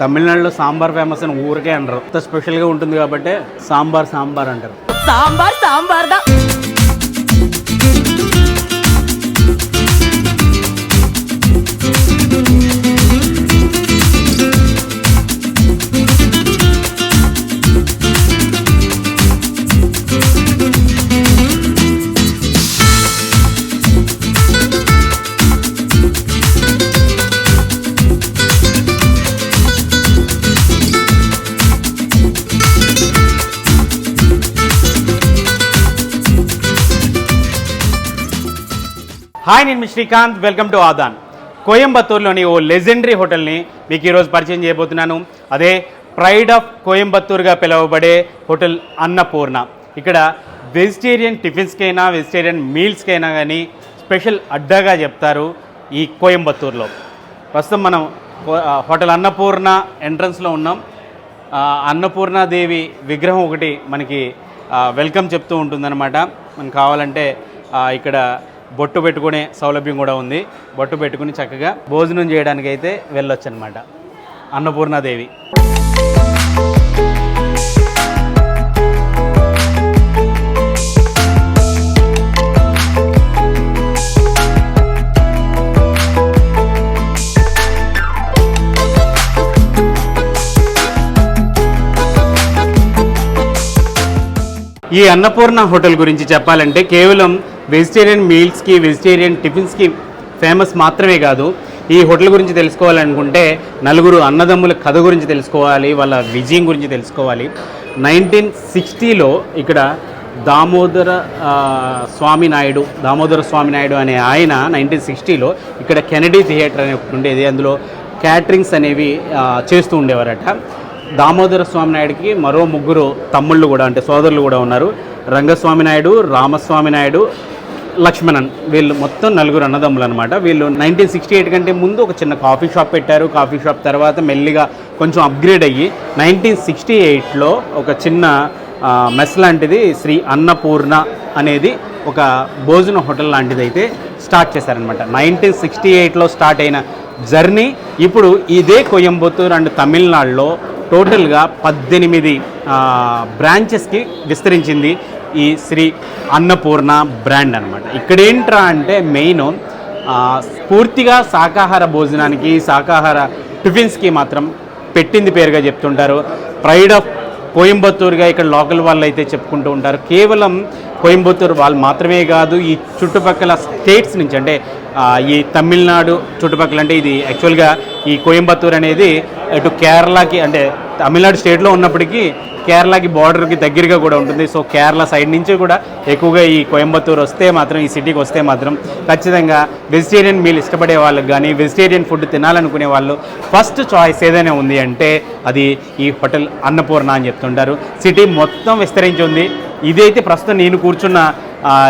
తమిళనాడులో సాంబార్ ఫేమస్ అని ఊరికే అంటారు. అంత స్పెషల్గా ఉంటుంది కాబట్టి సాంబార్ సాంబార్ అంటారు. సాంబార్ సాంబార్ దా హాయ్ నేను మీ శ్రీకాంత్. Welcome to Aadhan. కోయంబత్తూర్లోని ఓ లెజెండరీ హోటల్ని మీకు ఈరోజు పరిచయం చేయబోతున్నాను. అదే ప్రైడ్ ఆఫ్ కోయంబత్తూర్గా పిలువబడే హోటల్ అన్నపూర్ణ. ఇక్కడ వెజిటేరియన్ టిఫిన్స్కైనా వెజిటేరియన్ మీల్స్కైనా కానీ స్పెషల్ అడ్డాగా చెప్తారు ఈ కోయంబత్తూర్లో. ప్రస్తుతం మనం హోటల్ అన్నపూర్ణ ఎంట్రన్స్లో ఉన్నాం. అన్నపూర్ణాదేవి విగ్రహం ఒకటి మనకి వెల్కమ్ చెప్తూ ఉంటుందన్నమాట. మనకు కావాలంటే ఇక్కడ బొట్టు పెట్టుకునే సౌలభ్యం కూడా ఉంది. బొట్టు పెట్టుకుని చక్కగా భోజనం చేయడానికి అయితే వెళ్ళొచ్చు అనమాట అన్నపూర్ణాదేవి. ఈ అన్నపూర్ణ హోటల్ గురించి చెప్పాలంటే కేవలం వెజిటేరియన్ మీల్స్కి వెజిటేరియన్ టిఫిన్స్కి ఫేమస్ మాత్రమే కాదు. ఈ హోటల్ గురించి తెలుసుకోవాలనుకుంటే నలుగురు అన్నదమ్ముల కథ గురించి తెలుసుకోవాలి వాళ్ళ విజయం గురించి తెలుసుకోవాలి. నైన్టీన్ సిక్స్టీలో ఇక్కడ దామోదర స్వామి నాయుడు దామోదర స్వామి నాయుడు అనే ఆయన నైన్టీన్ సిక్స్టీలో ఇక్కడ కెనడీ థియేటర్ అనే ఒకటి ఉండేది. అందులో క్యాటరింగ్స్ అనేవి చేస్తూ ఉండేవారట. దామోదర స్వామి నాయుడికి మరో ముగ్గురు తమ్ముళ్ళు కూడా అంటే సోదరులు కూడా ఉన్నారు. రంగస్వామి నాయుడు రామస్వామి నాయుడు లక్ష్మణన్. వీళ్ళు మొత్తం నలుగురు అన్నదమ్ములు అనమాట వీళ్ళు నైన్టీన్ సిక్స్టీ ఎయిట్ కంటే ముందు ఒక చిన్న కాఫీ షాప్ పెట్టారు. కాఫీ షాప్ తర్వాత మెల్లిగా కొంచెం అప్గ్రేడ్ అయ్యి నైన్టీన్ సిక్స్టీ ఎయిట్లో ఒక చిన్న మెస్ లాంటిది శ్రీ అన్నపూర్ణ అనేది ఒక భోజన హోటల్ లాంటిది అయితే స్టార్ట్ చేశారనమాట నైన్టీన్ సిక్స్టీ ఎయిట్లో స్టార్ట్ అయిన జర్నీ ఇప్పుడు ఇదే కోయంబత్తూర్ అండ్ తమిళనాడులో టోటల్గా పద్దెనిమిది బ్రాంచెస్కి విస్తరించింది. ఈ శ్రీ అన్నపూర్ణ బ్రాండ్ అనమాట ఇక్కడేంట్రా అంటే మెయిన్ పూర్తిగా శాకాహార భోజనానికి శాకాహార టిఫిన్స్కి మాత్రం పెట్టింది పేరుగా చెప్తుంటారు. ప్రైడ్ ఆఫ్ కోయంబత్తూరుగా ఇక్కడ లోకల్ వాళ్ళు అయితే చెప్పుకుంటూ ఉంటారు. కేవలం కోయంబత్తూరు వాళ్ళు మాత్రమే కాదు ఈ చుట్టుపక్కల స్టేట్స్ నుంచి అంటే ఈ తమిళనాడు చుట్టుపక్కల అంటే ఇది యాక్చువల్గా ఈ కోయంబత్తూర్ అనేది ఇటు కేరళకి అంటే తమిళనాడు స్టేట్లో ఉన్నప్పటికీ కేరళకి బార్డర్కి దగ్గరగా కూడా ఉంటుంది. సో కేరళ సైడ్ నుంచి కూడా ఎక్కువగా ఈ కోయంబత్తూరు వస్తే మాత్రం ఈ సిటీకి వస్తే మాత్రం ఖచ్చితంగా వెజిటేరియన్ మీల్ ఇష్టపడే వాళ్ళకి కానీ వెజిటేరియన్ ఫుడ్ తినాలనుకునే వాళ్ళు ఫస్ట్ చాయిస్ ఏదైనా ఉంది అంటే అది ఈ హోటల్ అన్నపూర్ణ అని చెప్తుంటారు. సిటీ మొత్తం విస్తరించి ఉంది. ఇదైతే ప్రస్తుతం నేను కూర్చున్న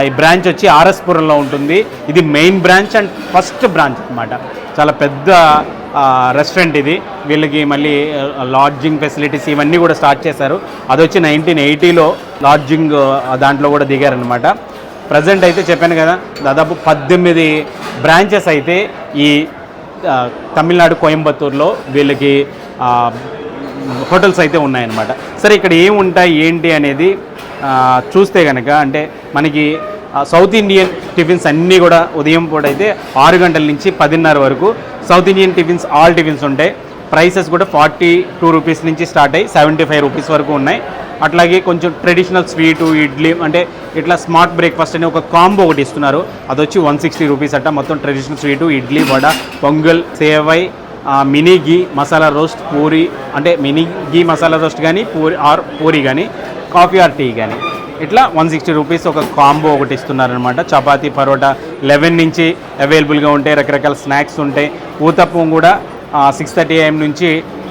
ఈ బ్రాంచ్ వచ్చి ఆర్ఎస్పురంలో ఉంటుంది. ఇది main branch and first branch అనమాట చాలా పెద్ద రెస్టారెంట్ ఇది. వీళ్ళకి మళ్ళీ లాడ్జింగ్ ఫెసిలిటీస్ ఇవన్నీ కూడా స్టార్ట్ చేశారు. అది వచ్చి నైన్టీన్ ఎయిటీలో లాడ్జింగ్ దాంట్లో కూడా దిగారనమాట ప్రజెంట్ అయితే చెప్పాను కదా దాదాపు పద్దెనిమిది బ్రాంచెస్ అయితే ఈ తమిళనాడు కోయంబత్తూరులో వీళ్ళకి హోటల్స్ అయితే ఉన్నాయన్నమాట. సరే ఇక్కడ ఏముంటాయి ఏంటి అనేది చూస్తే కనుక అంటే మనకి సౌత్ ఇండియన్ టిఫిన్స్ అన్నీ కూడా ఉదయం పూట అయితే ఆరు గంటల నుంచి పదిన్నర వరకు. South Indian tiffins all tiffins ఉంటాయి. ప్రైసెస్ కూడా ఫార్టీ టూ రూపీస్ నుంచి స్టార్ట్ అయ్యి సెవెంటీ ఫైవ్ రూపీస్ వరకు ఉన్నాయి. అట్లాగే కొంచెం ట్రెడిషనల్ స్వీటు ఇడ్లీ అంటే ఇట్లా స్మార్ట్ బ్రేక్ఫాస్ట్ అనే ఒక కాంబో ఒకటి ఇస్తున్నారు. అది వచ్చి వన్ సిక్స్టీ రూపీస్ అట్ట మొత్తం traditional sweet idli vada pongal sevai mini ghee masala roast puri అంటే మినీ గీ మసాలా రోస్ట్ కానీ పూరి ఆర్ పూరి కానీ కాఫీ ఆర్ టీ కానీ ఇట్లా వన్ సిక్స్టీ రూపీస్ ఒక కాంబో ఒకటి ఇస్తున్నారనమాట చపాతీ పరోటా లెవెన్ నుంచి అవైలబుల్గా ఉంటాయి రకరకాల స్నాక్స్ ఉంటాయి ఊతప్పం కూడా సిక్స్ థర్టీ ఏఎం నుంచి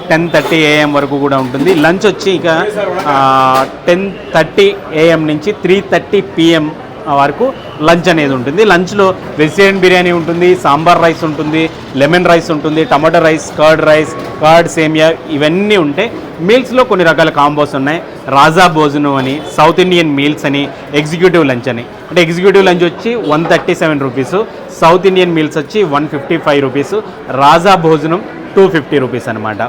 టెన్ థర్టీ ఏఎం వరకు కూడా ఉంటుంది. లంచ్ వచ్చి ఇక టెన్ థర్టీ ఏఎం నుంచి త్రీ థర్టీ పిఎం వరకు లంచ్ అనేది ఉంటుంది. లంచ్లో వెజిటేరియన్ బిర్యానీ ఉంటుంది సాంబార్ రైస్ ఉంటుంది లెమన్ రైస్ ఉంటుంది tomato rice curd rice curd semiya ఇవన్నీ ఉంటాయి మీల్స్లో కొన్ని రకాల కాంబోస్ ఉన్నాయి. రాజా భోజనం అని సౌత్ ఇండియన్ మీల్స్ అని ఎగ్జిక్యూటివ్ లంచ్ అని. అంటే ఎగ్జిక్యూటివ్ లంచ్ వచ్చి one thirty seven rupees South Indian meals వచ్చి one fifty five rupees Raja Bhojanam two fifty rupees అనమాట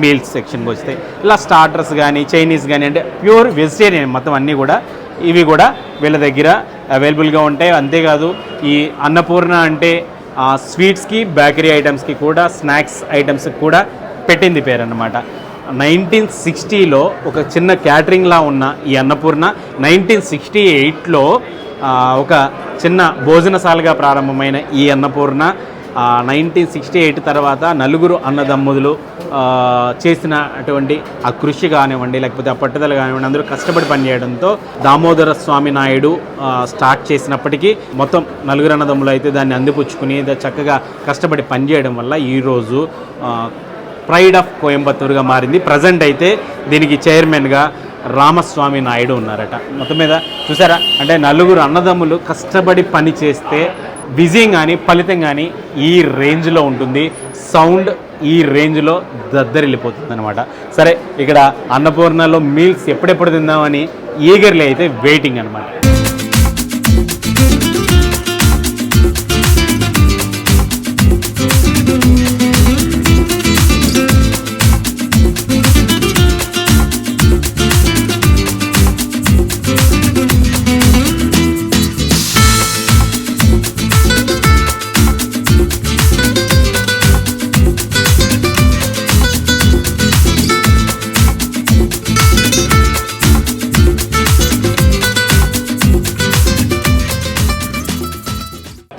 మీల్స్ సెక్షన్కి వస్తే. ఇలా స్టార్టర్స్ కానీ చైనీస్ కానీ అంటే ప్యూర్ వెజిటేరియన్ మొత్తం అన్నీ కూడా ఇవి కూడా వీళ్ళ దగ్గర అవైలబుల్గా ఉంటాయి. అంతేకాదు ఈ అన్నపూర్ణ అంటే స్వీట్స్కి బేకరీ ఐటమ్స్కి కూడా స్నాక్స్ ఐటమ్స్కి కూడా పెట్టింది పేరు అన్నమాట నైన్టీన్ సిక్స్టీలో ఒక చిన్న క్యాటరింగ్లా ఉన్న ఈ అన్నపూర్ణ నైన్టీన్ సిక్స్టీ ఎయిట్లో ఒక చిన్న భోజనశాలగా ప్రారంభమైన ఈ అన్నపూర్ణ నైన్టీన్ సిక్స్టీ ఎయిట్ తర్వాత నలుగురు అన్నదమ్ములు చేసినటువంటి ఆ కృషి కానివ్వండి లేకపోతే ఆ పట్టుదల కానివ్వండి అందరూ కష్టపడి పనిచేయడంతో దామోదర స్వామి నాయుడు స్టార్ట్ చేసినప్పటికీ మొత్తం నలుగురు అన్నదమ్ములు అయితే దాన్ని అందిపుచ్చుకుని చక్కగా కష్టపడి పనిచేయడం వల్ల ఈరోజు ప్రైడ్ ఆఫ్ కోయంబత్తూరుగా మారింది. ప్రజెంట్ అయితే దీనికి చైర్మన్గా రామస్వామి నాయుడు ఉన్నారట. మొత్తం మీద చూసారా? అంటే నలుగురు అన్నదమ్ములు కష్టపడి పని చేస్తే విజయం కానీ ఫలితం కానీ ఈ రేంజ్లో ఉంటుంది. సౌండ్ ఈ రేంజ్లో దద్దరిల్లిపోతుంది అనమాట సరే ఇక్కడ అన్నపూర్ణలో మీల్స్ ఎప్పుడెప్పుడు తిందామని ఈగర్లీ అయితే వెయిటింగ్ అనమాట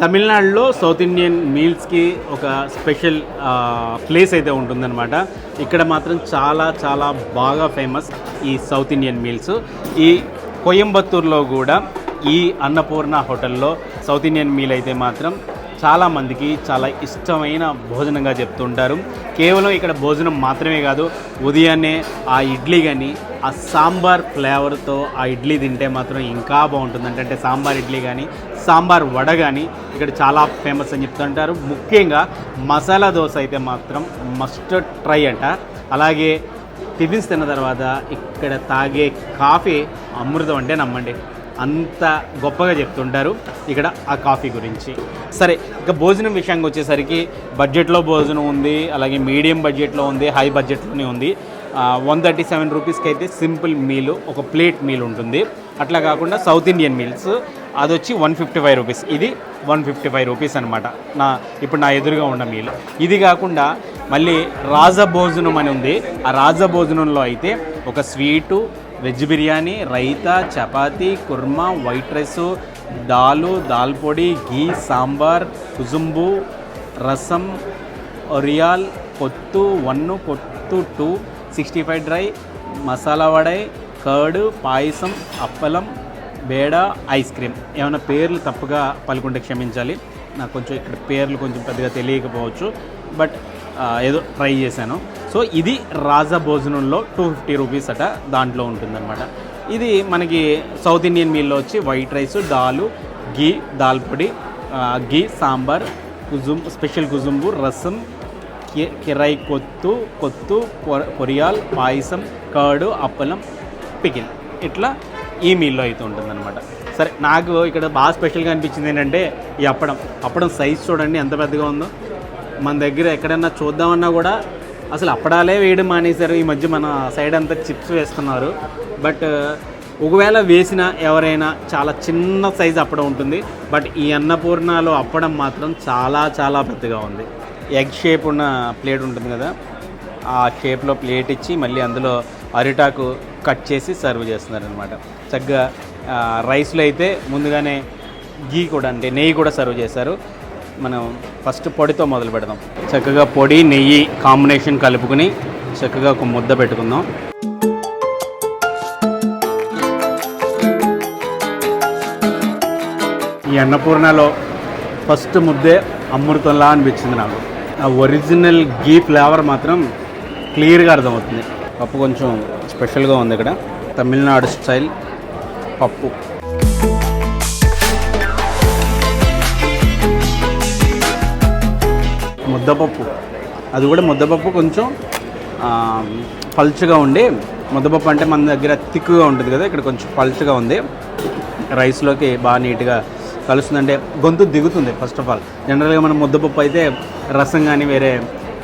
తమిళనాడులో సౌత్ ఇండియన్ మీల్స్కి ఒక స్పెషల్ ప్లేస్ అయితే ఉంటుందన్నమాట. ఇక్కడ మాత్రం చాలా చాలా బాగా ఫేమస్ ఈ సౌత్ ఇండియన్ మీల్స్. ఈ కోయంబత్తూర్లో కూడా ఈ అన్నపూర్ణ హోటల్లో సౌత్ ఇండియన్ మీల్ అయితే మాత్రం చాలామందికి చాలా ఇష్టమైన భోజనంగా చెప్తుంటారు. కేవలం ఇక్కడ భోజనం మాత్రమే కాదు ఉదయాన్నే ఆ ఇడ్లీ కానీ ఆ సాంబార్ ఫ్లేవర్తో ఆ ఇడ్లీ తింటే మాత్రం ఇంకా బాగుంటుంది అంటే సాంబార్ ఇడ్లీ కానీ సాంబార్ వడ కానీ ఇక్కడ చాలా ఫేమస్ అని చెప్తుంటారు. ముఖ్యంగా మసాలా దోశ అయితే మాత్రం మస్ట్ ట్రై అంట. అలాగే టిఫిన్స్ తిన్న తర్వాత ఇక్కడ తాగే కాఫీ అమృతం అంటే నమ్మండి. అంత గొప్పగా చెప్తుంటారు ఇక్కడ ఆ కాఫీ గురించి. సరే ఇక భోజనం విషయానికి వచ్చేసరికి బడ్జెట్లో భోజనం ఉంది అలాగే మీడియం బడ్జెట్లో ఉంది హై బడ్జెట్లోనే ఉంది. వన్ థర్టీ సెవెన్ రూపీస్కి అయితే సింపుల్ మీల్ ఒక ప్లేట్ మీల్ ఉంటుంది. అట్లా కాకుండా సౌత్ ఇండియన్ మీల్స్ అది వచ్చి వన్ ఫిఫ్టీ ఫైవ్ రూపీస్. ఇది వన్ ఫిఫ్టీ ఫైవ్ రూపీస్ అనమాట నా ఇప్పుడు నా ఎదురుగా ఉన్న మీల్. ఇది కాకుండా మళ్ళీ రాజభోజనం అని ఉంది. ఆ రాజభోజనంలో అయితే ఒక sweet veg biryani raita chapati kurma white rice dal dal podi ghee sambar kuzhambu rasam ఒరియాల్ పొత్తు వన్ పొత్తు two sixty five dry masala vadai curd payasam appalam బేడ ఐస్ క్రీమ్. ఏమైనా పేర్లు తప్పుగా పలుకుంటే క్షమించాలి. నాకు కొంచెం ఇక్కడ పేర్లు కొంచెం పెద్దగా తెలియకపోవచ్చు. బట్ ఏదో ట్రై చేశాను. సో ఇది రాజా భోజనంలో టూ ఫిఫ్టీ రూపీస్ అట దాంట్లో ఉంటుందన్నమాట. ఇది మనకి సౌత్ ఇండియన్ మీల్లో వచ్చి white rice dal ghee dal podi ghee sambar కుజుం special kuzhambu rasam కి- కిరాయి కొత్తు కొత్తు కొరియాల్ పొరియాల్ పాయసం కర్డు అప్పలం పికిల్ ఇట్లా ఈ మీల్లో అయితే ఉంటుందన్నమాట. సరే నాకు ఇక్కడ బాగా స్పెషల్గా అనిపించింది ఏంటంటే ఈ అప్పడం. అప్పడం సైజ్ చూడండి ఎంత పెద్దగా ఉందో. మన దగ్గర ఎక్కడైనా చూద్దామన్నా కూడా అసలు అప్పడాలే వేయడం మానేశారు. ఈ మధ్య మన సైడ్ అంతా చిప్స్ వేస్తున్నారు. బట్ ఒకవేళ వేసిన ఎవరైనా చాలా చిన్న సైజు అప్పడం ఉంటుంది. బట్ ఈ అన్నపూర్ణలో అప్పడం మాత్రం చాలా చాలా పెద్దగా ఉంది. ఎగ్ షేప్ ఉన్న ప్లేట్ ఉంటుంది కదా ఆ షేప్లో ప్లేట్ ఇచ్చి మళ్ళీ అందులో అరిటాకు కట్ చేసి సర్వ్ చేస్తున్నారు అనమాట చక్కగా రైస్లో అయితే ముందుగానే గీ కూడా అంటే నెయ్యి కూడా సర్వ్ చేశారు. మనం ఫస్ట్ పొడితో మొదలు పెడదాం. చక్కగా పొడి నెయ్యి కాంబినేషన్ కలుపుకుని చక్కగా ఒక ముద్ద పెట్టుకుందాం. ఈ అన్నపూర్ణలో ఫస్ట్ ముద్దే అమృతంలా అనిపించింది నాకు. ఆ ఒరిజినల్ గీ ఫ్లేవర్ మాత్రం క్లియర్గా అర్థమవుతుంది. పప్పు కొంచెం స్పెషల్గా ఉంది ఇక్కడ. తమిళనాడు స్టైల్ పప్పు. ముద్దపప్పు. అది కూడా ముద్దపప్పు కొంచెం పల్చగా ఉండి ముద్దపప్పు అంటే మన దగ్గర తిక్కుగా ఉంటుంది కదా ఇక్కడ కొంచెం పల్చగా ఉంది. రైస్లోకి బాగా నీట్గా కలుస్తుందంటే గొంతు దిగుతుంది ఫస్ట్ ఆఫ్ ఆల్ జనరల్గా మనం ముద్దపప్పు అయితే రసం కానీ వేరే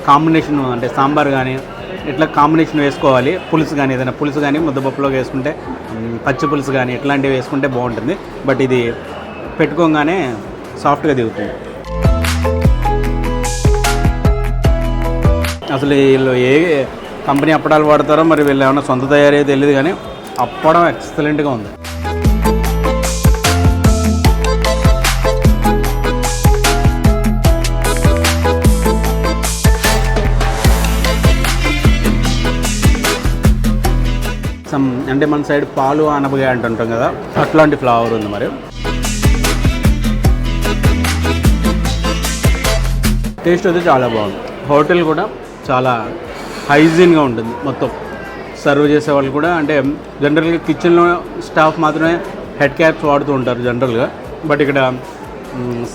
కాంబినేషన్ అంటే సాంబార్ కానీ ఇట్లా కాంబినేషన్ వేసుకోవాలి. పులుసు కానీ ఏదైనా పులుసు కానీ ముద్దపప్పులో వేసుకుంటే పచ్చి పులుసు కానీ ఇట్లాంటివి వేసుకుంటే బాగుంటుంది. బట్ ఇది పెట్టుకోగానే సాఫ్ట్గా దిగుతుంది. అసలు వీళ్ళు ఏ కంపెనీ అప్పడాలు వాడతారో మరి వీళ్ళు ఏమైనా సొంత తయారీ తెలియదు కానీ అప్పడం ఎక్సలెంట్గా ఉంది. సమ్ అంటే మన సైడ్ పాలు అనపగా అంటుంటాం కదా అట్లాంటి ఫ్లవర్ ఉంది మరి. టేస్ట్ అయితే చాలా బాగుంది. హోటల్ కూడా చాలా హైజీన్గా ఉంటుంది మొత్తం. సర్వ్ చేసే వాళ్ళు కూడా అంటే జనరల్గా కిచెన్లో స్టాఫ్ మాత్రమే హెడ్ క్యాప్స్ వాడుతూ ఉంటారు జనరల్గా బట్ ఇక్కడ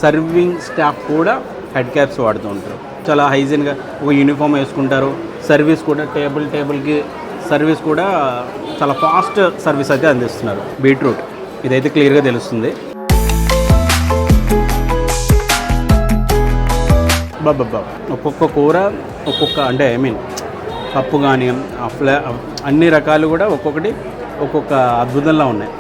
సర్వింగ్ స్టాఫ్ కూడా హెడ్ క్యాప్స్ వాడుతూ ఉంటారు. చాలా హైజీన్గా ఒక యూనిఫామ్ వేసుకుంటారు. సర్వీస్ కూడా టేబుల్ టేబుల్కి సర్వీస్ కూడా చాలా ఫాస్ట్ సర్వీస్ అయితే అందిస్తున్నారు. బీట్రూట్. ఇదైతే క్లియర్గా తెలుస్తుంది. బాబా ఒక్కొక్క కూర ఒక్కొక్క అంటే ఐ మీన్ పప్పు కానీ ఆ ఫ్లే అన్ని రకాలు కూడా ఒక్కొక్కటి ఒక్కొక్క అద్భుతంలా ఉన్నాయి.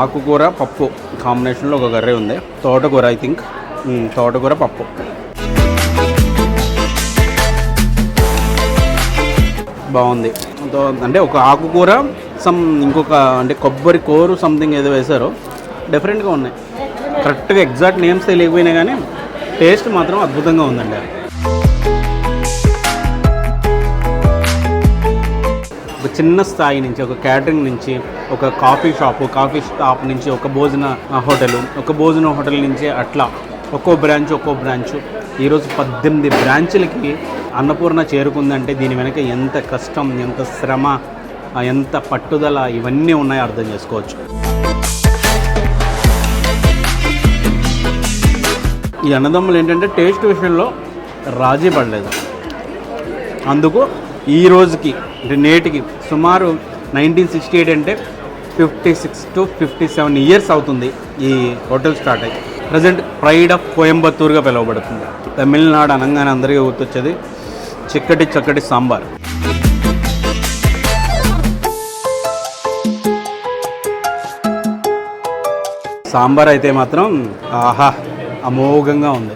ఆకుకూర పప్పు కాంబినేషన్లో ఒక కర్రీ ఉంది. తోటకూర ఐ థింక్ తోటకూర పప్పు. బాగుంది. అంటే ఒక ఆకుకూర సమ్ ఇంకొక అంటే కొబ్బరి కూర సంథింగ్ ఏదో వేశారో. డిఫరెంట్గా ఉన్నాయి. కరెక్ట్గా ఎగ్జాక్ట్ నేమ్స్ తెలియకపోయినా కానీ టేస్ట్ మాత్రం అద్భుతంగా ఉందండి. ఒక చిన్న స్థాయి నుంచి ఒక క్యాటరింగ్ నుంచి ఒక కాఫీ షాపు కాఫీ షాప్ నుంచి ఒక భోజన హోటల్ ఒక భోజన హోటల్ నుంచి అట్లా ఒక్కో బ్రాంచ్ ఒక్కో బ్రాంచ్ ఈరోజు పద్దెనిమిది బ్రాంచ్లకి అన్నపూర్ణ చేరుకుందంటే దీని వెనక ఎంత కష్టం ఎంత శ్రమ ఎంత పట్టుదల ఇవన్నీ ఉన్నాయో అర్థం చేసుకోవచ్చు. ఈ అన్నదమ్ములు ఏంటంటే టేస్ట్ విషయంలో రాజీ పడలేదు. అందుకు ఈ రోజుకి అంటే నేటికి సుమారు నైన్టీన్ సిక్స్టీ ఎయిట్ అంటే fifty six to fifty seven years అవుతుంది ఈ హోటల్ స్టార్ట్ అయ్యి. ప్రజెంట్ ప్రైడ్ ఆఫ్ కోయంబత్తూరుగా పిలువబడుతుంది. తమిళనాడు అనగానే అందరికీ గుర్తొచ్చేది చిక్కటి చక్కటి సాంబార్. సాంబార్ అయితే మాత్రం ఆహా అమోఘంగా ఉంది.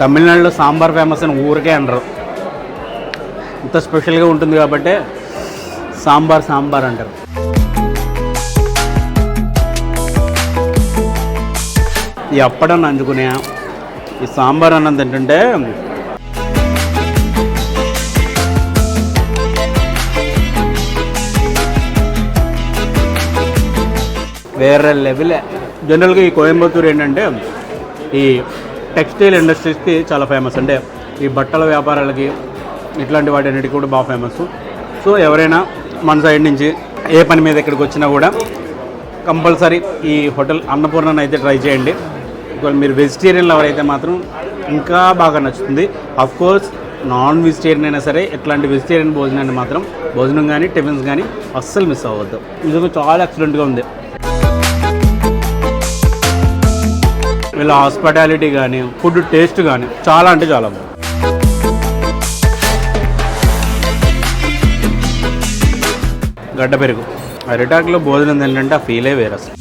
తమిళనాడులో సాంబార్ ఫేమస్ అని ఊరికే అనరు. ఇంత స్పెషల్గా ఉంటుంది కాబట్టి సాంబార్ సాంబార్ అంటారు. ఈ అప్పడాన్ని అందుకునే ఈ సాంబార్ అన్నది ఏంటంటే వేరే లెవెలే. జనరల్గా ఈ కోయంబత్తూరు ఏంటంటే ఈ టెక్స్టైల్ ఇండస్ట్రీస్కి చాలా ఫేమస్ అంటే ఈ బట్టల వ్యాపారాలకి ఇట్లాంటి వాటన్నిటికి కూడా బాగా ఫేమస్ సో ఎవరైనా మన సైడ్ నుంచి ఏ పని మీద ఇక్కడికి వచ్చినా కూడా కంపల్సరీ ఈ హోటల్ అన్నపూర్ణను అయితే ట్రై చేయండి. ఒకవేళ మీరు వెజిటేరియన్లు ఎవరైతే మాత్రం ఇంకా బాగా నచ్చుతుంది. అఫ్ కోర్స్ నాన్ వెజిటేరియన్ అయినా సరే ఇట్లాంటి వెజిటేరియన్ భోజనాన్ని మాత్రం భోజనం కానీ టిఫిన్స్ కానీ అస్సలు మిస్ అవ్వద్దు. ఇది చాలా ఎక్సలెంట్గా ఉంది. వీళ్ళ హాస్పిటాలిటీ కానీ ఫుడ్ టేస్ట్ కానీ చాలా అంటే చాలా బాగుంది. గడ్డ పెరుగు. అరిటాకులో భోజనం తింటే ఆ ఫీలే వేరు అసలు.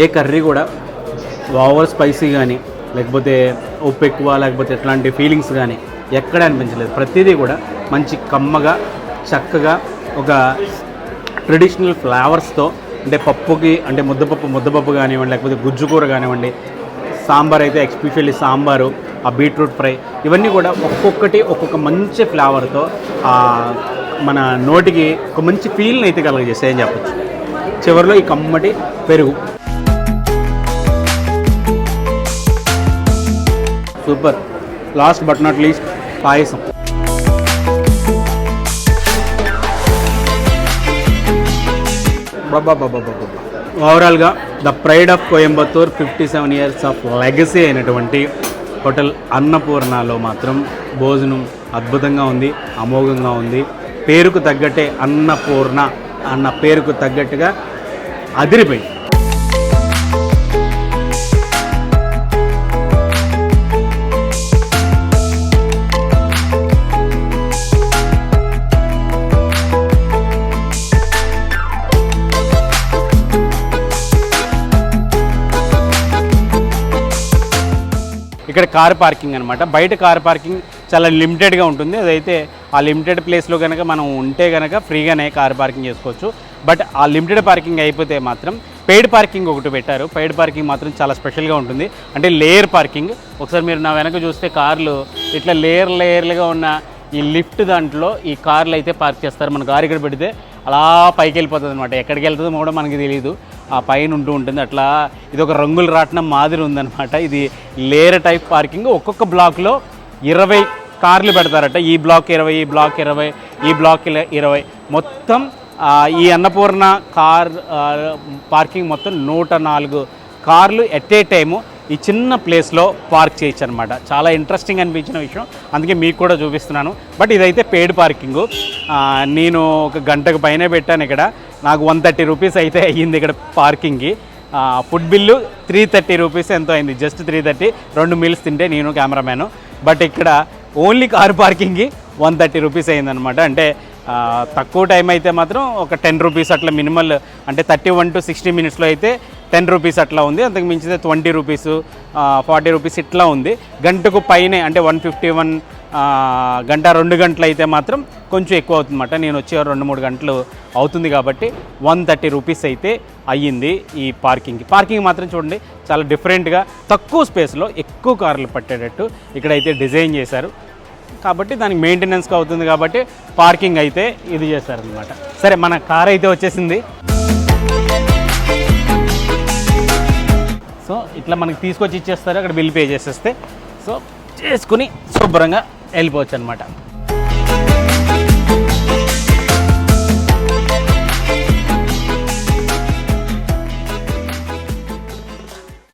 ఏ కర్రీ కూడా ఓవర్ స్పైసీ కానీ లేకపోతే ఉప్పు ఎక్కువ లేకపోతే ఎట్లాంటి ఫీలింగ్స్ కానీ ఎక్కడ అనిపించలేదు. ప్రతిదీ కూడా మంచి కమ్మగా చక్కగా ఒక ట్రెడిషనల్ ఫ్లేవర్స్తో అంటే పప్పుకి అంటే ముద్దపప్పు ముద్దపప్పు కానివ్వండి లేకపోతే గుజ్జు కూర కానివ్వండి సాంబార్ అయితే ఎక్స్పెషల్లీ సాంబారు ఆ బీట్రూట్ ఫ్రై ఇవన్నీ కూడా ఒక్కొక్కటి ఒక్కొక్క మంచి ఫ్లేవర్తో మన నోటికి ఒక మంచి ఫీల్ని అయితే కలగజేస్తాయని చెప్పచ్చు. చివరిలో ఈ కమ్మటి పెరుగు. Super. Last but not least payasam. ఓవరాల్గా the pride of Coimbatore fifty seven years of legacy అయినటువంటి హోటల్ అన్నపూర్ణలో మాత్రం భోజనం అద్భుతంగా ఉంది అమోఘంగా ఉంది. పేరుకు తగ్గట్టే అన్నపూర్ణ అన్న పేరుకు తగ్గట్టుగా అదిరిపోయి ఇక్కడ కార్ పార్కింగ్ అనమాట బయట కార్ పార్కింగ్ చాలా లిమిటెడ్గా ఉంటుంది. అదైతే ఆ లిమిటెడ్ ప్లేస్లో కనుక మనం ఉంటే కనుక ఫ్రీగానే కార్ పార్కింగ్ చేసుకోవచ్చు. బట్ ఆ లిమిటెడ్ పార్కింగ్ అయిపోతే మాత్రం పెయిడ్ పార్కింగ్ ఒకటి పెట్టారు. పెయిడ్ పార్కింగ్ మాత్రం చాలా స్పెషల్గా ఉంటుంది. అంటే లేయర్ పార్కింగ్. ఒకసారి మీరు నా వెనక చూస్తే కార్లు ఇట్లా లేయర్ లేయర్లుగా ఉన్న ఈ లిఫ్ట్ దాంట్లో ఈ కార్లు అయితే పార్క్ చేస్తారు. మన కారు ఇక్కడ పెడితే అలా పైకి వెళ్ళిపోతుంది అనమాట ఎక్కడికి వెళ్తుందో కూడా మనకి తెలియదు ఆ పైన ఉంటూ ఉంటుంది. అట్లా ఇది ఒక రంగులు రాట్నం మాదిరి ఉందన్నమాట. ఇది లేయర్ టైప్ పార్కింగ్. ఒక్కొక్క బ్లాక్లో ఇరవై కార్లు పెడతారట. ఈ బ్లాక్ ఇరవై ఈ బ్లాక్ ఇరవై ఈ బ్లాక్ ఇరవై. మొత్తం ఈ అన్నపూర్ణ కార్ పార్కింగ్ మొత్తం నూట నాలుగు కార్లు ఎట్ ఏ టైము ఈ చిన్న ప్లేస్లో పార్క్ చేయొచ్చు అనమాట చాలా ఇంట్రెస్టింగ్ అనిపించిన విషయం. అందుకే మీకు కూడా చూపిస్తున్నాను. బట్ ఇదైతే పెయిడ్ పార్కింగు. నేను ఒక గంటకు పైన పెట్టాను ఇక్కడ. నాకు వన్ థర్టీ రూపీస్ అయితే అయ్యింది ఇక్కడ పార్కింగ్కి food bill three thirty rupees ఎంతో అయింది. జస్ట్ త్రీ థర్టీ రెండు మీల్స్ తింటే నేను కెమెరామ్యాన్ బట్ ఇక్కడ ఓన్లీ కార్ పార్కింగ్కి వన్ థర్టీ రూపీస్ అయిందనమాట అంటే తక్కువ టైం అయితే మాత్రం ఒక టెన్ రూపీస్ అట్లా మినిమల్ అంటే థర్టీ వన్ టు సిక్స్టీ మినిట్స్లో అయితే టెన్ రూపీస్ అట్లా ఉంది. అంతకు మించితే ట్వంటీ రూపీస్ ఫార్టీ రూపీస్ ఇట్లా ఉంది. గంటకు పైనే అంటే వన్ ఫిఫ్టీ వన్ గంట రెండు గంటలు అయితే మాత్రం కొంచెం ఎక్కువ అవుతుందన్నమాట నేను వచ్చే రెండు మూడు గంటలు అవుతుంది కాబట్టి వన్ థర్టీ రూపీస్ అయితే అయ్యింది ఈ పార్కింగ్కి. పార్కింగ్ మాత్రం చూడండి చాలా డిఫరెంట్గా తక్కువ స్పేస్లో ఎక్కువ కార్లు పట్టేటట్టు ఇక్కడైతే డిజైన్ చేశారు. కాబట్టి దానికి మెయింటెనెన్స్గా అవుతుంది కాబట్టి పార్కింగ్ అయితే ఇది చేశారనమాట సరే మన కార్ అయితే వచ్చేసింది. సో ఇట్లా మనకి తీసుకొచ్చి ఇచ్చేస్తారు అక్కడ బిల్ పే చేసేస్తే. సో చేసుకుని శుభ్రంగా వెళ్ళిపోవచ్చు అనమాట